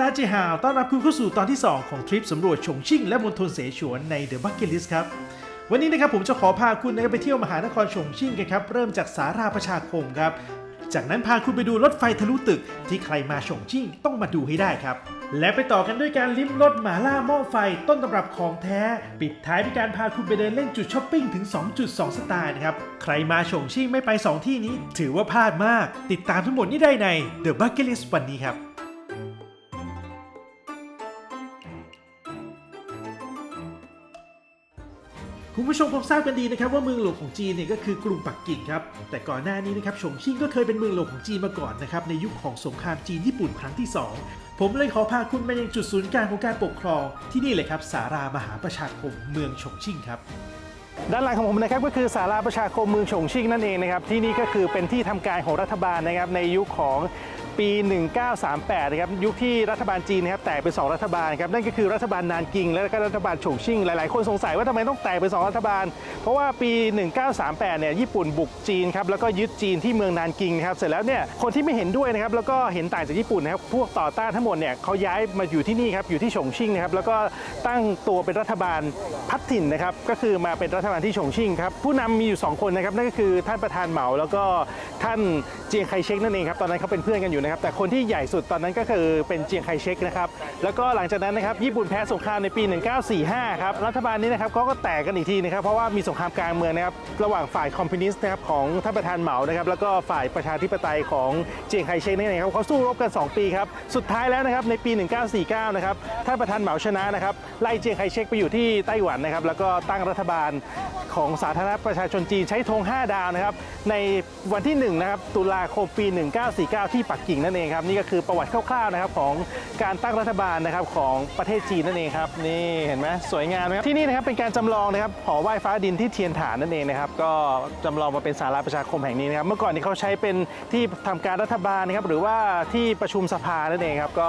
ตาเจฮาวต้อนรับคุณเข้าสู่ตอนที่ 2 ของทริปสำรวจฉงชิ่งและมณฑลเสฉวนใน The Bucket List ครับ วันนี้นะครับผมจะขอพาคุณนะไปเที่ยวมหานครฉงชิ่งกันครับ เริ่มจากสาราประชาคมครับ จากนั้นพาคุณไปดูรถไฟทะลุตึกที่ใครมาฉงชิ่งต้องมาดูให้ได้ครับ และไปต่อกันด้วยการลิ้มรสหมาล่าหม้อไฟต้นตำรับของแท้ ปิดท้ายด้วยการพาคุณไปเดินเล่นจุดช้อปปิ้งถึง 2.2สไตล์นะครับ ใครมาฉงชิ่งไม่ไป 2 ที่นี้ ถือว่าพลาดมาก ติดตามทั้งหมดนี้ได้ใน The Bucket List วันนี้ครับ คุณผู้ชมคงทราบกันดีนะครับว่าเมืองหลวงของจีนเนี่ยก็คือกรุงปักกิ่งครับแต่ก่อนหน้านี้นะครับฉงชิ่งก็เคยเป็นเมืองหลวงของจีนมาก่อนนะครับในยุคของสงครามจีนญี่ปุ่นครั้งที่ 2 ผมเลยขอพาคุณไปยังจุดศูนย์กลางของการปกครองที่นี่เลยครับสารามหาประชาคมเมืองฉงชิ่งครับด้านหลังของผมนะครับก็คือศาลาประชาคมเมืองฉงชิ่งนั่นเองนะครับที่นี่ก็คือเป็นที่ทำการของรัฐบาลนะครับในยุคของ ปี 1938 นะครับยุคที่รัฐบาลจีนนะครับแตกเป็น 2 รัฐบาลครับนั่นก็คือรัฐบาลนานกิงและก็รัฐบาลฉงชิ่งหลายๆ คนสงสัยว่าทำไมต้องแตกเป็น 2 รัฐบาล เพราะว่าปี 1938 เนี่ยญี่ปุ่นบุกจีนครับแล้วก็ยึดจีนที่เมืองนานกิงนะครับเสร็จแล้วเนี่ยคนที่ไม่เห็นด้วยนะครับแล้วก็เห็นต่างจากญี่ปุ่นนะครับพวกต่อต้านทั้งหมดเนี่ยเขาย้ายมาอยู่ที่นี่ครับอยู่ที่ฉงชิ่งนะครับแล้วก็ตั้งตัวเป็นรัฐบาลพัฒถิ่นนะครับก็คือมาเป็นรัฐบาลที่ฉงชิ่งครับผู้นำมีอยู่ 2 คนนะครับนั่นก็คือท่านประธานเหมาแล้วก็ท่านเจียงไคเชกนั่นเองครับตอนนั้นเขาเป็นเพื่อนกันอยู่นะครับแต่คนที่ใหญ่สุดตอนนั้นก็คือเป็นเจียงไคเชกนะครับแล้วก็หลังจากนั้นนะครับญี่ปุ่นแพ้สงครามในปี 1945 ครับรัฐบาลนี้นะครับเขาก็แตกกันอีกทีนะครับเพราะว่ามีสงครามกลางเมืองนะครับระหว่างฝ่ายคอมมิวนิสต์นะครับของท่านประธานเหมานะครับแล้วก็ฝ่ายประชาธิปไตยของเจียงไคเชกนั่นเองครับเขาสู้รบกัน 2 ปีครับสุดท้ายแล้วนะครับในปี 1949 นะครับท่านประธานเหมาชนะนะครับไล่เจียงไคเชกไปอยู่ที่ไต้หวันนะครับแล้วก็ตั้งรัฐบาลของสาธารณประชาชนจีนใช้ธง5 ดาวนะครับในวันที่1นะครับตุลาคมปี 1949 ที่ปักกิ่งนั่นเองครับนี่ก็คือประวัติคร่าวๆนะครับของการตั้งรัฐบาลนะครับของประเทศจีนนั่นเองครับนี่เห็นไหมสวยงามไหมครับที่นี่นะครับเป็นการจำลองนะครับหอไหว้ฟ้าดินที่เทียนฐานนั่นเองนะครับก็จำลองมาเป็นศาลาประชาคมแห่งนี้นะครับเมื่อก่อนนี้เขาใช้เป็นที่ทำการรัฐบาลนะครับหรือว่าที่ประชุมสภานั่นเองครับก็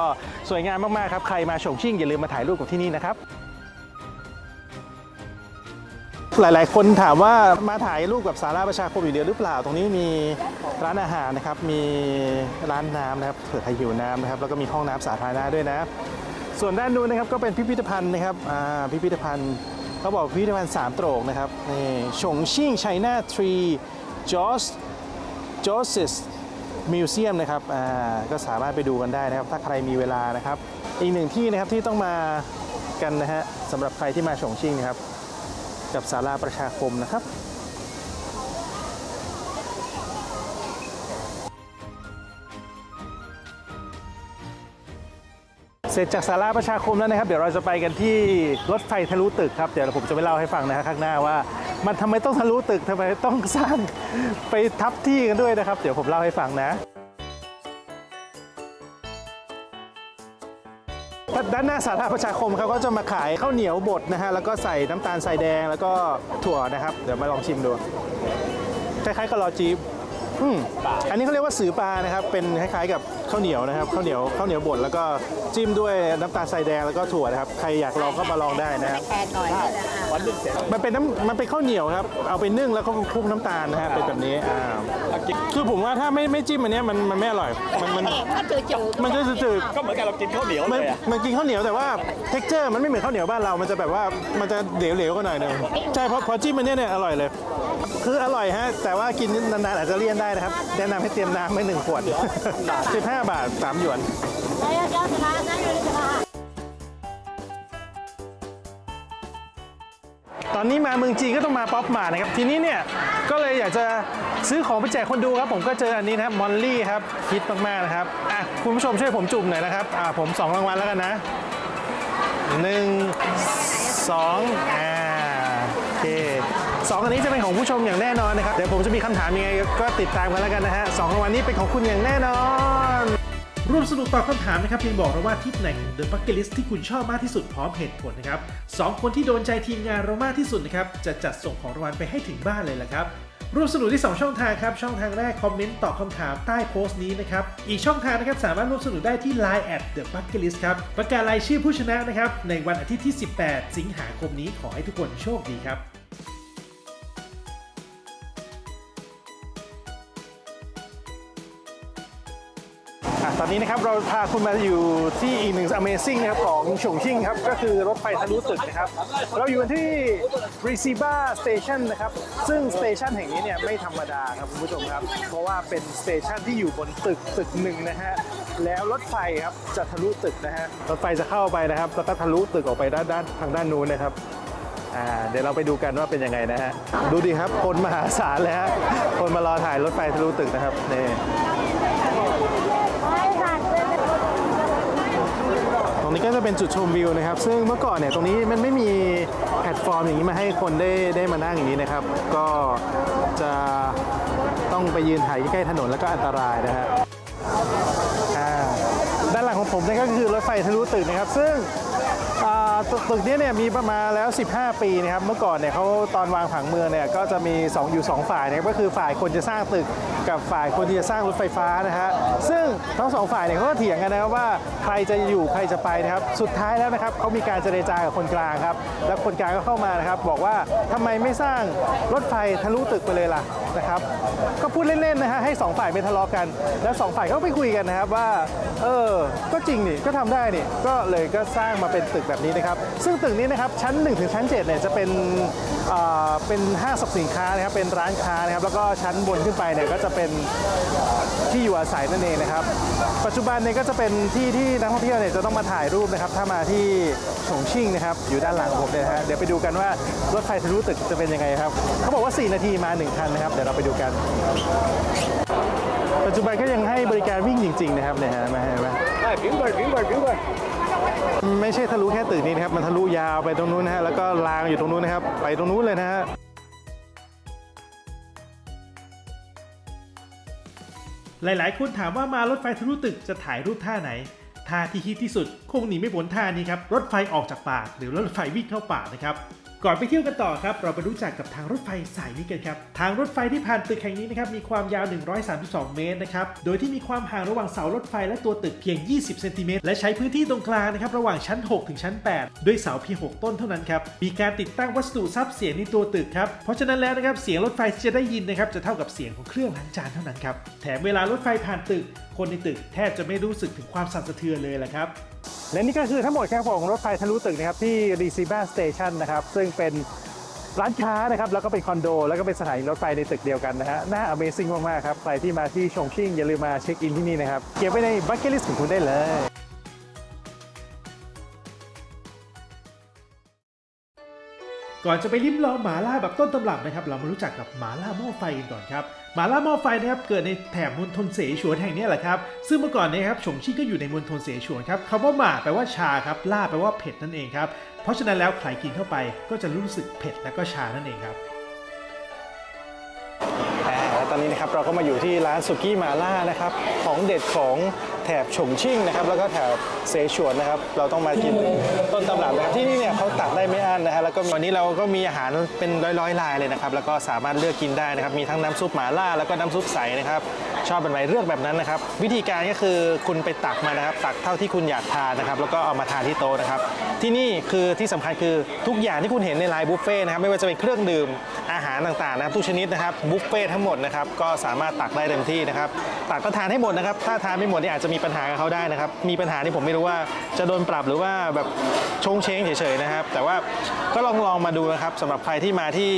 สวยงามมากๆครับใครมาฉงชิ่งอย่าลืมมาถ่ายรูปกับที่นี่นะครับ หลาย ๆ คนถามว่ามาถ่ายรูปกับสาราประชาคมอยู่เดียวหรือเปล่า ตรงนี้มีร้านอาหารนะครับ มีร้านน้ำนะครับเผื่อใครหิวน้ำนะครับ แล้วก็มีห้องน้ำสาธารณะด้วยนะ ส่วนด้านนู้นนะครับก็เป็นพิพิธภัณฑ์นะครับอ่าพิพิธภัณฑ์เขาบอกพิพิธภัณฑ์สามโตรกนะครับนี่ฉงชิ่งไชน่าทรีจอสจอสมิวเซียมนะครับอ่าก็สามารถไปดูกันได้นะครับ ถ้าใครมีเวลานะครับ อีกหนึ่งที่นะครับที่ต้องมากันนะฮะสำหรับใครที่มาฉงชิ่งนะครับ กับศาลาประชาคมนะครับ เสร็จจากศาลาประชาคมแล้วนะครับ เดี๋ยวเราจะไปกันที่รถไฟทะลุตึกครับ เดี๋ยวผมจะไปเล่าให้ฟังนะครับข้างหน้าว่า มันทำไมต้องทะลุตึกทำไมต้องสร้างไปทับที่กันด้วยนะครับ เดี๋ยวผมเล่าให้ฟังนะ ด้านหน้าสาราประชาคมเขาก็จะมาขายข้าวเหนียวบดนะฮะแล้วก็ใส่น้ำตาลทรายแดงแล้วก็ถั่วนะครับ เดี๋ยวมาลองชิมดูคล้ายๆกับลอจีบอืมอันนี้เขาเรียกว่าสือปลานะครับเป็นคล้ายๆกับ ข้าวเหนียวนะครับข้าวเหนียวข้าวเหนียวบดแล้วก็จิ้มด้วยน้ำตาลทรายแดงแล้วก็ถั่วนะครับใครอยากลองก็มาลองได้นะครับแอนหน่อยนะอะมันเป็นน้ำมันเป็นข้าวเหนียวครับ เอาไปนึ่งแล้วก็คลุกน้ำตาลนะฮะเป็นแบบนี้อ่าคือผมว่าถ้าไม่ไม่จิ้มอันเนี้ยมันมันไม่อร่อย มันมันแข็งก็จืดจืดมันจะจืดก็เหมือนกับเรากินข้าวเหนียวๆเลมันยอะมันกินข้าวเหนียวแต่ว่า t e x t อร์มันไม่เหมือนข้าวเหนียวบ้านเรา มันจะแบบว่ามันจะเหลวๆก็หน่อยหนึงใช่เพราะพอจิ้มอันเนี้ยเนี่ยอร่อยเลย คืออร่อยฮะ แต่ว่ากินนานๆอาจจะเลี่ยนได้นะครับ แนะนำให้เตรียมน้ำไว้หนึ่งขวด 15บาท 3 หยวน ตอนนี้มาเมืองจีนก็ต้องมาป๊อปมาร์ทนะครับ ทีนี้เนี่ย ก็เลยอยากจะซื้อของไปแจกคนดูครับ ผมก็เจออันนี้นะครับมอลลี่ครับฮิตมากๆนะครับอะคุณผู้ชมช่วยผมจุ่มหน่อยนะครับอะผม 2 รางวัลแล้วกันนะ 1 2อ่าโอเค สองอันนี้จะเป็นของผู้ชมอย่างแน่นอนนะครับ เดี๋ยวผมจะมีคำถามยังไงก็ติดตามกันแล้วกันนะฮะสองรางวัลนี้เป็นของคุณอย่างแน่นอน ร่วมสนุกตอบคำถามนะครับเพียงบอกเราว่าทิปไหนของ The Bucket List ที่คุณชอบมากที่สุดพร้อมเหตุผลนะครับสองคนที่โดนใจทีมงานเรามากที่สุดนะครับจะจัดส่งของรางวัลไปให้ถึงบ้านเลยละครับร่วมสนุกที่ 2 ช่องทางครับ ช่องทางแรกคอมเมนต์ตอบคำถามใต้โพสต์นี้นะครับ อีกช่องทางนะครับสามารถร่วมสนุกได้ที่ Line at The Bucket List ครับ ประกาศรายชื่อผู้ชนะนะครับ ในวันอาทิตย์ที่ 18 สิงหาคมนี้ขอให้ทุกคนโชคดีครับ อะตอนนี้นะครับเราพาคุณมาอยู่ที่อีกหนึ่ง Amazing นะครับของฉงชิ่งครับ ก็คือรถไฟทะลุตึกนะครับ เราอยู่กันที่ r e c i b a Station นะครับ ซึ่งสเตชันแห่งนี้เนี่ยไม่ธรรมดาครับคุณผู้ชมครับ เพราะว่าเป็นสเตชันที่อยู่บนตึกตึกหนึ่งนะฮะ แล้วรถไฟครับจะทะลุตึกนะฮะ รถไฟจะเข้าไปนะครับ แล้วก็ทะลุตึกออกไปด้านด้านทางด้านนู้นนะครับอ่าเดี๋ยวเราไปดูกันว่าเป็นยังไงนะฮะ ดูดิครับคนมหาศาลเลยฮะ คนมารอถ่ายรถไฟทะลุตึกนะครับนี่ นี้ก็จะเป็นจุดชมวิวนะครับ ซึ่งเมื่อก่อนเนี่ยตรงนี้มันไม่มีแพลตฟอร์มอย่างนี้มาให้คนได้ได้มานั่งอย่างนี้นะครับ ก็จะต้องไปยืนถ่ายใกล้ๆถนนแล้วก็อันตรายนะฮะอ่าด้านหลังของผมนี่ก็คือรถไฟทะลุตึกนะครับ ซึ่งอ่าตึกตึกนี้เนี่ยมีประมาณแล้ว 15 ปีนะครับ เมื่อก่อนเนี่ยเขาตอนวางผังเมืองเนี่ยก็จะมี 2 อยู่ 2 ฝ่ายนะครับก็คือฝ่ายคนจะสร้างตึก กับฝ่ายคนที่จะสร้างรถไฟฟ้านะฮะซึ่งทั้งสองฝ่ายเนี่ยเขาก็เถียงกันนะครับว่าใครจะอยู่ใครจะไปนะครับสุดท้ายแล้วนะครับเขามีการเจรจากับคนกลางครับแล้วคนกลางก็เข้ามานะครับบอกว่าทำไมไม่สร้างรถไฟทะลุตึกไปเลยล่ะนะครับก็พูดเล่นๆนะฮะให้สองฝ่ายไม่ทะเลาะกัน แล้วสองฝ่ายก็ไปคุยกันนะครับว่าเออก็จริงนี่ก็ทำได้นี่ก็เลยก็สร้างมาเป็นตึกแบบนี้นะครับซึ่งตึกนี้นะครับชั้น 1 ถึงชั้น7เนี่ยจะเป็นเป็นห้างสรรพสินค้านะครับเป็นร้านค้านะครับแล้วก็ชั้นบนขึ้นไปเนี่ยก็จะเป็นที่อยู่อาศัยนั่นเองนะครับ ปัจจุบันเนี่ยก็จะเป็นที่ที่นักท่องเที่ยวเนี่ยจะต้องมาถ่ายรูปนะครับ ถ้ามาที่ฉงชิ่งนะครับ อยู่ด้านหลังผมเนี่ยนะฮะเดี๋ยวไปดูกันว่ารถไฟทะลุตึกจะเป็นยังไงครับเขาบอกว่า 4 นาทีมา1คันนะครับ เดี๋ยวเราไปดูกัน ปัจจุบันก็ยังให้บริการวิ่งจริง ๆ นะครับเนี่ยฮะมาเห็นไหมไม่ใช่ทะลุแค่ตึกนี้นะครับ มันทะลุยาวไปตรงนู้นนะฮะแล้วก็รางอยู่ตรงนู้นนะครับ ไปตรงนู้นเลยนะฮะ หลายๆ คนถามว่ามารถไฟทะลุตึกจะถ่ายรูปท่าไหน ท่าที่ฮิตที่สุด คงหนีไม่พ้นท่านี้ครับ รถไฟออกจากป่าหรือรถไฟวิ่งเข้าป่านะครับ ก่อนไปเที่ยวกันต่อครับ เราไปรู้จักกับทางรถไฟสายนี้กันครับ ทางรถไฟที่ผ่านตึกแห่งนี้นะครับมีความยาว 132 เมตรนะครับ โดยที่มีความห่างระหว่างเสารถไฟและตัวตึกเพียง 20 เซนติเมตร และใช้พื้นที่ตรงกลางนะครับระหว่างชั้น 6 ถึงชั้น 8 ด้วยเสาเพียง 6 ต้นเท่านั้นครับ มีการติดตั้งวัสดุซับเสียงในตัวตึกครับ เพราะฉะนั้นแล้วนะครับเสียงรถไฟที่จะได้ยินนะครับจะเท่ากับเสียงของเครื่องล้างจานเท่านั้นครับ แถมเวลารถไฟผ่านตึก คนในตึกแทบจะไม่รู้สึกถึงความสั่นสะเทือนเลยแหละครับ และนี่ก็คือทั้งหมดครับของรถไฟทะลุตึกนะครับที่ r e c i b a Station นะครับซึ่งเป็นร้านค้านะครับแล้วก็เป็นคอนโด แล้วก็เป็นสถานีรถไฟในตึกเดียวกันนะฮะน่า Amazing มาก ๆ ครับ ใครที่มาที่ชงชิ่งอย่าลืมมาเช็คอินที่นี่นะครับ เก็บไว้ในบัคเก็ตลิสต์ของคุณได้เลย ก่อนจะไปลิ้มลองหมาล่าแบบต้นตำรับนะครับ เรามารู้จักกับหมาล่าหม้อไฟกันก่อนครับหมาล่าหม้อไฟนะครับเกิดในแถบมณฑลเสฉวนแห่งนี้แหละครับ ซึ่งเมื่อก่อนเนยครับฉงชิ่งก็อยู่ในมณฑลเสฉวนครับคำว่าหมาแปลว่าชาครับล่าแปลว่าเผ็ดนั่นเองครับเพราะฉะนั้นแล้วใครกินเข้าไปก็จะรู้สึกเผ็ดและก็ชานั่นเองครับแล้วตอนนี้นะครับเราก็มาอยู่ที่ร้านสุกี้หมาล่านะครับของเด็ดของ แถบฉงชิ่งนะครับแล้วก็แถบเสฉวนนะครับเราต้องมากินต้นตำรับนะครับที่นี่เนี่ยเขาตักได้ไม่อั้นนะฮะแล้วก็วันนี้เราก็มีอาหารเป็นร้อยๆลายเลยนะครับแล้วก็สามารถเลือกกินได้นะครับมีทั้งน้ำซุปหมาล่าแล้วก็น้ำซุปใสนะครับชอบเป็นไรเลือกแบบนั้นนะครับวิธีการก็คือคุณไปตักมานะครับตักเท่าที่คุณอยากทานนะครับแล้วก็เอามาทานที่โต๊ะนะครับที่นี่คือที่สำคัญคือทุกอย่างที่คุณเห็นในไลน์บุฟเฟ่นะครับไม่ว่าจะเป็นเครื่องดื่มอาหารต่างๆนะครับทุกชนิดนะครับบุฟเฟ่ทั้งหมดนะครับก็สามารถตักได้เต็มที่นะครับตักก็ทานให้หมดนะครับถ้าทานไม่หมดนี่อาจจะมีีปัญหากับเขาได้นะครับ มีปัญหาที่ผมไม่รู้ว่าจะโดนปรับหรือว่าแบบชงเชงเฉยๆนะครับ แต่ว่าก็ลองลองมาดูนะครับสำหรับใครที่มาที่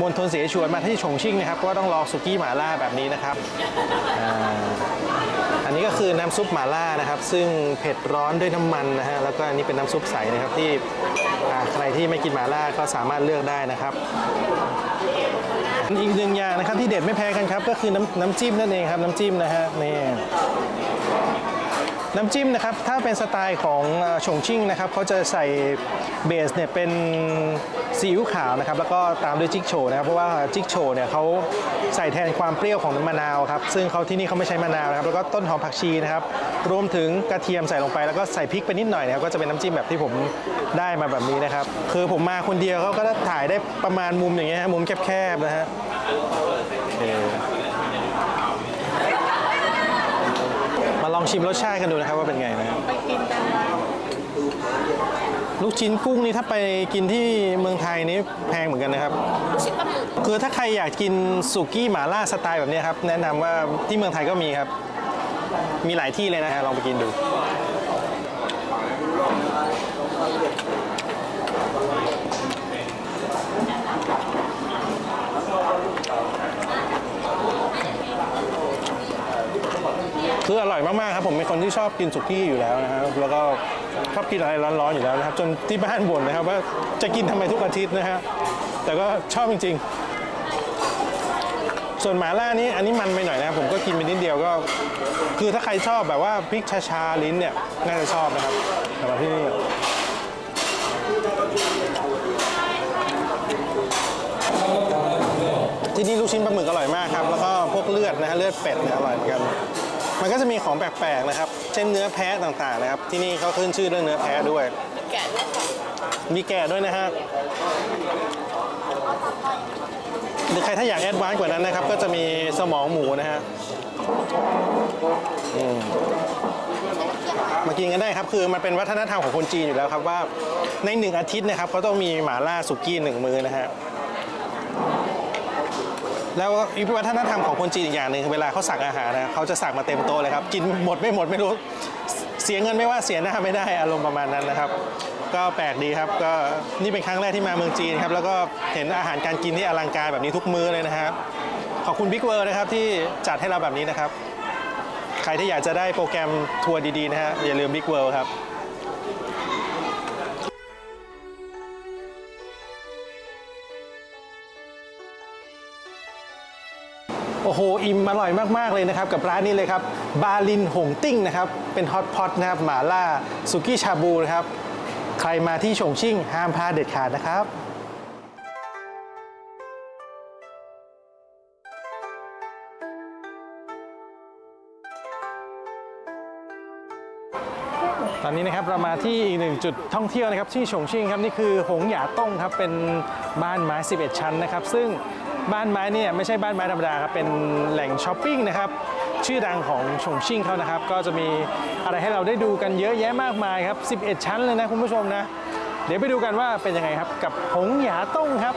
มณฑลเสฉวนมาที่ฉงชิ่งนะครับก็ต้องลองสุกี้หม่าล่าแบบนี้นะครับอันนี้ก็คือน้ำซุปหม่าล่านะครับ ซึ่งเผ็ดร้อนด้วยน้ำมันนะฮะแล้วก็อันนี้เป็นน้ำซุปใสนะครับที่ใครที่ไม่กินหม่าล่าก็สามารถเลือกได้นะครับอีกหนึ่งอย่างนะครับที่เด็ดไม่แพ้กันครับ ก็คือน้ำน้ำจิ้มนั่นเองครับ น้ำจิ้มนะฮะนี่ น้ำจิ้มนะครับ ถ้าเป็นสไตล์ของเอ่อฉงชิ่งนะครับเขาจะใส่เบสเนี่ยเป็นซีอิ๊วขาวนะครับ แล้วก็ตามด้วยจิ๊กโชนะครับ เพราะว่าจิ๊กโชเนี่ยเขาใส่แทนความเปรี้ยวของน้ำมะนาวครับ ซึ่งเขาที่นี่เขาไม่ใช้มะนาวนะครับ แล้วก็ต้นหอมผักชีนะครับ รวมถึงกระเทียมใส่ลงไป แล้วก็ใส่พริกไปนิดหน่อยนะครับ ก็จะเป็นน้ำจิ้มแบบที่ผมได้มาแบบนี้นะครับ คือผมมาคนเดียวเขาก็ถ่ายได้ประมาณมุมอย่างเงี้ยฮะมุมแคบๆนะฮะ ออมาลองชิมรสชาติกันดูนะครับว่าเป็นไงนะลูกชิ้นกุ้งนี่ถ้าไปกินที่เมืองไทยนี่แพงเหมือนกันนะครับคือถ้าใครอยากกินสุกี้หม่าล่าสไตล์แบบนี้ครับ แนะนำว่าที่เมืองไทยก็มีครับ มีหลายที่เลยนะฮะลองไปกินดู คืออร่อยมากๆครับผมเป็นคนที่ชอบกินสุกี้อยู่แล้วนะครับแล้วก็ชอบกินอะไรร้อนๆอยู่แล้วนะครับ จนที่บ้านบ่นนะครับว่าจะกินทำไมทุกอาทิตย์นะฮะแต่ก็ชอบจริง ๆ ส่วนหมาล่านี้อันนี้มันไปหน่อยนะครับผมก็กินไปนิดเดียวก็ คือถ้าใครชอบแบบว่าพริกชาๆลิ้นเนี่ยน่าจะชอบนะครับสำหรับที่นี่ที่นี่ลูกชิ้นปลาหมึกอร่อยมากครับ แล้วก็พวกเลือดนะฮะเลือดเป็ดเนี่ยอร่อยเหมือนกัน มันก็จะมีของแปลกๆนะครับ เช่นเนื้อแพะต่างๆนะครับ ที่นี่เขาขึ้นชื่อเรื่องเนื้อแพะด้วย แกะด้วยค่ะมีแกะด้วยนะฮะหรือใครถ้าอยากแอดวานซ์กว่านั้นนะครับ ก็จะมีสมองหมูนะฮะอืมมากินกันได้ครับ คือมันเป็นวัฒนธรรมของคนจีนอยู่แล้วครับว่าในหนึ่งอาทิตย์นะครับเขาต้องมีหมาล่าสุกี้หนึ่งมือนะฮะ แล้วอีกวัฒนธรรมของคนจีนอีกอย่างหนึ่งเวลาเขาสั่งอาหารนะเขาจะสั่งมาเต็มโต๊ะเลยครับ กินหมดไม่หมดไม่รู้ เสียเงินไม่ว่าเสียหน้าไม่ได้อารมณ์ประมาณนั้นนะครับ ก็แปลกดีครับก็นี่เป็นครั้งแรกที่มาเมืองจีนครับแล้วก็เห็นอาหารการกินที่อลังการแบบนี้ทุกมื้อเลยนะครับ ขอบคุณบิ๊กเวิร์นะครับที่จัดให้เราแบบนี้นะครับ ใครที่อยากจะได้โปรแกรมทัวร์ดีๆนะฮะอย่าลืมบิ๊กเวิร์ครับ อ้โห อิ่มอร่อยมากๆเลยนะครับ กับร้านนี้เลยครับ บาลินหงติ้งนะครับ เป็นฮอตพอตนะครับหมาล่าสุกี้ชาบูนะครับ ใครมาที่ฉงชิ่งห้ามพลาดเด็ดขาดนะครับตอนนี้นะครับเรามาที่อีกหนึ่งจุดท่องเที่ยวนะครับที่ฉงชิ่งครับนี่คือหงหยาต้งครับเป็นบ้านไม้ 11 ชั้นนะครับ ซึ่ง บ้านไม้เนี่ยไม่ใช่บ้านไม้ธรรมดาครับเป็นแหล่งช้อปปิ้งนะครับชื่อดังของฉงชิ่งเขานะครับ ก็จะมีอะไรให้เราได้ดูกันเยอะแยะมากมายครับ 11 ชั้นเลยนะคุณผู้ชมนะ เดี๋ยวไปดูกันว่าเป็นยังไงครับ กับหงหยาต้งครับ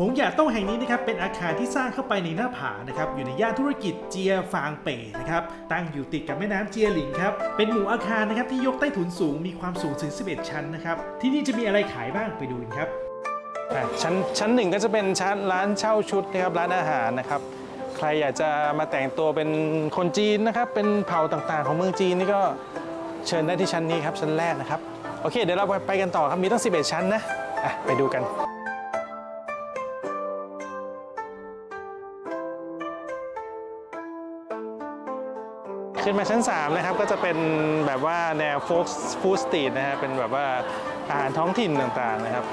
หงหยาต้งแห่งนี้นะครับเป็นอาคารที่สร้างเข้าไปในหน้าผานะครับอยู่ในย่านธุรกิจเจียฟางเป่นะครับตั้งอยู่ติดกับแม่น้ำเจียหลิงครับเป็นหมู่อาคารนะครับที่ยกใต้ถุนสูงมีความสูงถึง 11 ชั้นนะครับที่นี่จะมีอะไรขายบ้างไปดูกันครับ อะชั้นชั้นหนึ่งก็จะเป็นชั้นร้านเช่าชุดนะครับร้านอาหารนะครับ ใครอยากจะมาแต่งตัวเป็นคนจีนนะครับ เป็นเผ่าต่างๆ ของเมืองจีนนี่ก็เชิญได้ที่ชั้นนี้ครับชั้นแรกนะครับโอเค เดี๋ยวเราไปกันต่อครับมีตั้ง 11 ชั้นนะอะไปดูกันขึ้นมาชั้น3นะครับก็จะเป็นแบบว่าแนวโฟกฟู้ดสตรีทนะฮะเป็นแบบว่าอาหารท้องถิ่นต่างๆนะครับ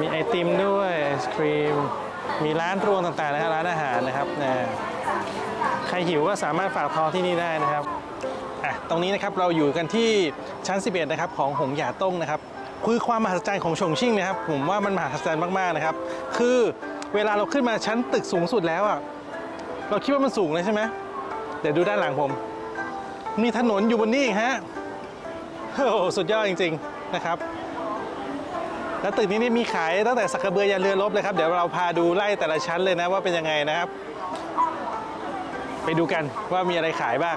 มีไอติมด้วยไอศครีม มีร้านรวงต่างๆนะฮะร้านอาหารนะครับนะใครหิวก็สามารถฝากท้องที่นี่ได้นะครับอะตรงนี้นะครับเราอยู่กันที่ชั้น 11 นะครับของหงหยาต้งนะครับคือความมหัศจรรย์ของชงชิ่งนะครับ ผมว่ามันมหัศจรรย์มากๆนะครับ คือเวลาเราขึ้นมาชั้นตึกสูงสุดแล้วอะเราคิดว่ามันสูงเลยใช่ไหมเดี๋ยวดูด้านหลังผม มีถนนอยู่บนนี้ฮะโอ้สุดยอดจริง ๆนะครับ แล้วตึกนี้นี่มีขายตั้งแต่สักกระเบือยันเรือรบเลยครับ เดี๋ยวเราพาดูไล่แต่ละชั้นเลยนะว่าเป็นยังไงนะครับ ไปดูกันว่ามีอะไรขายบ้าง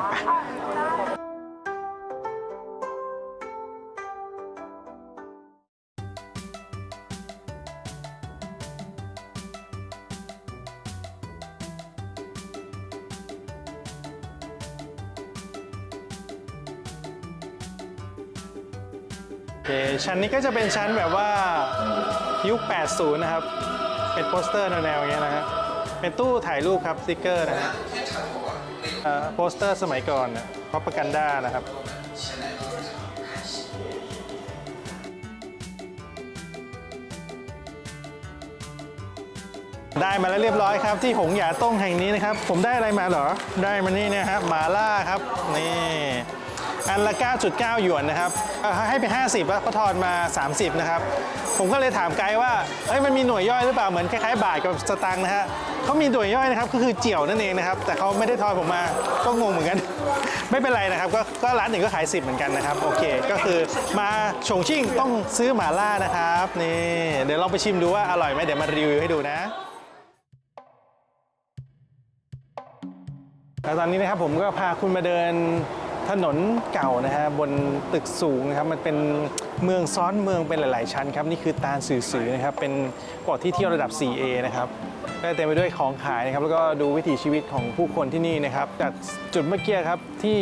ชั้นนี้ก็จะเป็นชั้นแบบว่ายุค 80 นะครับ เป็นโปสเตอร์แนวๆอย่างเงี้ยนะฮะเป็นตู้ถ่ายรูปครับสติกเกอร์นะฮะอ่อโปสเตอร์สมัยก่อนนะพอปกันด้านะครับได้มาแล้วเรียบร้อยครับที่หงหยาต้งแห่งนี้นะครับ ผมได้อะไรมาเหรอ ได้มานี่นะครับหมาล่าครับ นี่ อันละ 9.9 หยวนนะครับให้ไป 50แล้วเขาทอนมา 30 นะครับ ผมก็เลยถามไกด์ว่าเอ้ยมันมีหน่วยย่อยหรือเปล่าเหมือนคล้ายๆบาทกับสตางค์นะฮะเขามีหน่วยย่อยนะครับก็คือเจียวนั่นเองนะครับ แต่เขาไม่ได้ทอนผมมาก็งงเหมือนกัน ไม่เป็นไรนะครับ ก็ก็ร้านหนึ่งก็ขาย 10 เหมือนกันนะครับ โอเค ก็คือมาฉงชิ่งต้องซื้อหมาล่านะครับนี่เดี๋ยวลองไปชิมดูว่าอร่อยไหมเดี๋ยวมารีวิวให้ดูนะแล้วตอนนี้นะครับผมก็พาคุณมาเดิน ถนนเก่านะฮะบนตึกสูงนะครับมันเป็นเมืองซ้อนเมืองเป็นหลาย ๆ ชั้นครับนี่คือตาลสื่อสือนะครับเป็นเกาะที่เที่ยวระดับ 4A นะครับก็เต็มไปด้วยของขายนะครับแล้วก็ดูวิถีชีวิตของผู้คนที่นี่นะครับจากจุดเมื่อกี้ครับที่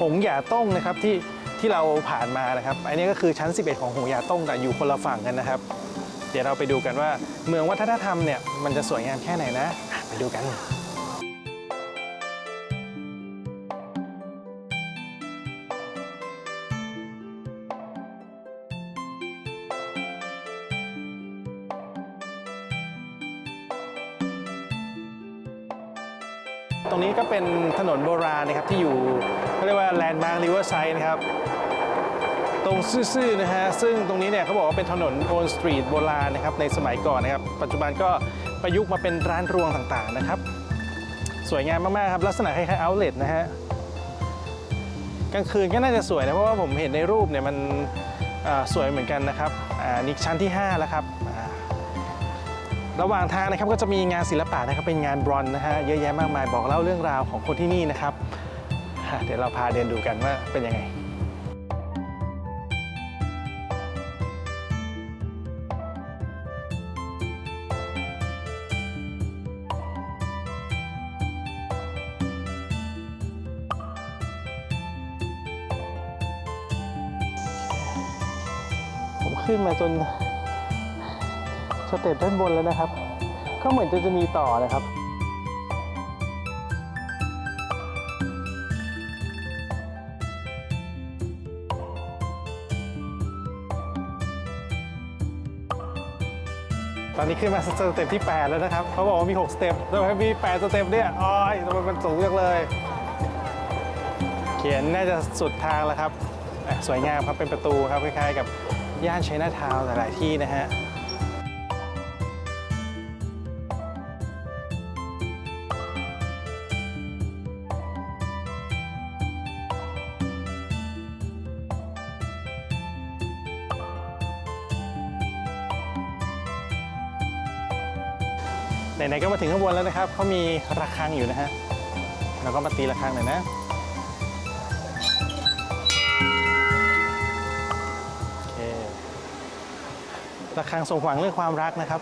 หงหยาต้งนะครับที่ที่เราผ่านมานะครับอันนี้ก็คือชั้น 11 ของหงหยาต้งแต่อยู่คนละฝั่งกันนะครับ เดี๋ยวเราไปดูกันว่าเมืองวัฒนธรรมเนี่ยมันจะสวยงามแค่ไหนนะ ไปดูกัน ตรงนี้ก็เป็นถนนโบราณนะครับที่อยู่เขาเรียกว่าแลนด์มาร์คริเวอร์ไซด์นะครับ ตรงซื่อๆนะฮะซึ่งตรงนี้เนี่ยเขาบอกว่าเป็นถนนโอนสตรีทโบราณนะครับในสมัยก่อนนะครับ ปัจจุบันก็ประยุกต์มาเป็นร้านรวงต่างๆนะครับ สวยงามมากๆครับลักษณะคล้ายๆเอาท์เลทนะฮะกลางคืนก็น่าจะสวยนะเพราะว่าผมเห็นในรูปเนี่ยมันอ่อสวยเหมือนกันนะครับอ่านี่ชั้นที่ 5 แล้วครับ ระหว่างทางนะครับก็จะมีงานศิลปะนะครับเป็นงานบรอนนะฮะเยอะแยะมากมายบอกเล่าเรื่องราวของคนที่นี่นะครับเดี๋ยวเราพาเดินดูกันว่าเป็นยังไงผมขึ้นมาจน เต็ปด้านบนแล้วนะครับ ก็เหมือนจะจะมีต่อนะครับตอนนี้ขึ้นมาสเต็ปที่ 8 แล้วนะครับ เขาบอกว่ามี 6 สเต็ปทำไมมี 8 สเต็ปเนี่ยอ้อยทำไมมันสูงจังเลย เขียนน่าจะสุดทางแล้วครับ สวยงามครับ เป็นประตูครับ คล้ายๆกับย่านชัยนาทาวน์หลายๆที่นะฮะ ไหนๆก็มาถึงข้างบนแล้วนะครับเขามีระฆังอยู่นะฮะเราก็มาตีระฆังหน่อยนะโอเคระฆังส่งหวังเรื่องความรักนะครับ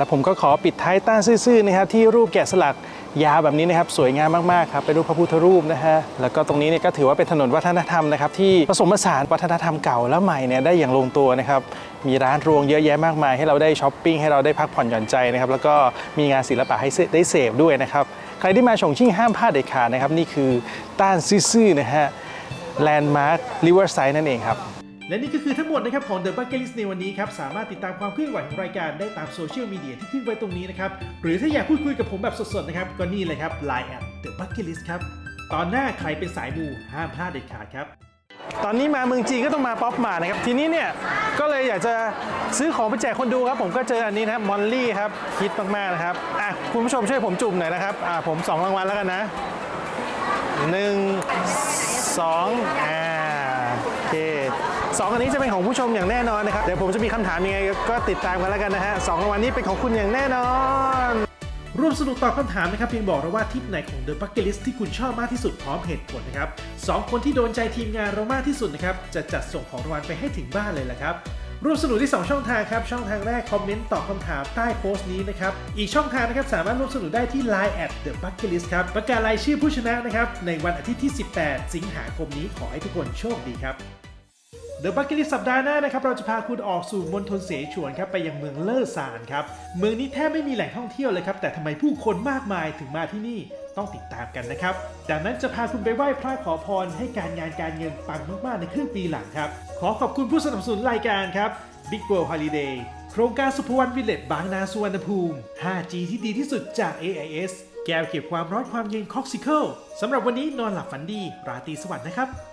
แล้วผมก็ขอปิดท้ายต้านซื่อๆนะครับที่รูปแกะสลักยาวแบบนี้นะครับสวยงามมากๆครับเป็นรูปพระพุทธรูปนะฮะแล้วก็ตรงนี้เนี่ยก็ถือว่าเป็นถนนวัฒนธรรมนะครับที่ผสมผสานวัฒนธรรมเก่าและใหม่เนี่ยได้อย่างลงตัวนะครับมีร้านรวงเยอะแยะมากมาย ให้เราได้ช้อปปิ้งให้เราได้พักผ่อนหย่อนใจนะครับแล้วก็มีงานศิลปะให้ได้เสพด้วยนะครับใครที่มาฉงชิ่งห้ามพลาดเด็ดขาดนะครับนี่คือต้านซื่อๆนะฮะแลนด์มาร์คริเวอร์ไซด์นั่นเองครับ และนี่ก็คือทั้งหมดนะครับของ The Bucket List ในวันนี้ครับ สามารถติดตามความเคลื่อนไหวของรายการได้ตามโซเชียลมีเดียที่ขึ้นไว้ตรงนี้นะครับ หรือถ้าอยากพูดคุยกับผมแบบสดๆนะครับ ก็นี่เลยครับ Line at The Bucket List ครับ ตอนหน้าใครเป็นสายมูห้ามพลาดเด็ดขาดครับ ตอนนี้มาเมืองจีนก็ต้องมาป๊อปมานะครับ ทีนี้เนี่ยก็เลยอยากจะซื้อของไปแจกคนดูครับ ผมก็เจออันนี้นะครับมอลลี่ครับฮิตมากๆนะครับอะคุณผู้ชมช่วยผมจุ่มหน่อยนะครับอะผม2รางวัลแล้วกันนะ1 2อ่าโอเค สองอันนี้จะเป็นของผู้ชมอย่างแน่นอนนะครับ เดี๋ยวผมจะมีคำถามยังไงก็ติดตามกันแล้วกันนะฮะสองรางวัลนี้เป็นของคุณอย่างแน่นอนร่วมสนุกตอบคำถามนะครับเพียงบอกเราว่าทิปไหนของ The Bucket List ที่คุณชอบมากที่สุดพร้อมเหตุผลนะครับสองคนที่โดนใจทีมงานเรามากที่สุดนะครับจะจัดส่งของรางวัลไปให้ถึงบ้านเลยละครับร่วมสนุกที่ 2 ช่องทางครับช่องทางแรกคอมเมนต์ตอบคำถามใต้โพสต์นี้นะครับอีกช่องทางนะครับสามารถร่วมสนุกได้ที่ Line at The Bucket List ครับประกาศรายชื่อผู้ชนะนะครับในวันอาทิตย์ที่ 18 สิงหาคมนี้ขอให้ทุกคนโชคดีครับ เดอะบักเก็ตลิสัปดาห์หน้านะครับเราจะพาคุณออกสู่มณฑลเสฉวนครับไปยังเมืองเลอซานครับเมืองนี้แทบไม่มีแหล่งท่องเที่ยวเลยครับแต่ทำไมผู้คนมากมายถึงมาที่นี่ต้องติดตามกันนะครับจากนั้นจะพาคุณไปไหว้พระขอพรให้การงานการเงินปังมากๆในครึ่งปีหลังครับขอขอบคุณผู้สนับสนุนรายการครับ Big World Holiday โครงการสุภวรรณวิลเลจบางนาสุวรรณภูมิ 5G ที่ดีที่สุดจาก AIS แก้วเก็บความร้อนความเย็นคอกซิเคิลสำหรับวันนี้นอนหลับฝันดี ราตรีสวัสดิ์นะครับ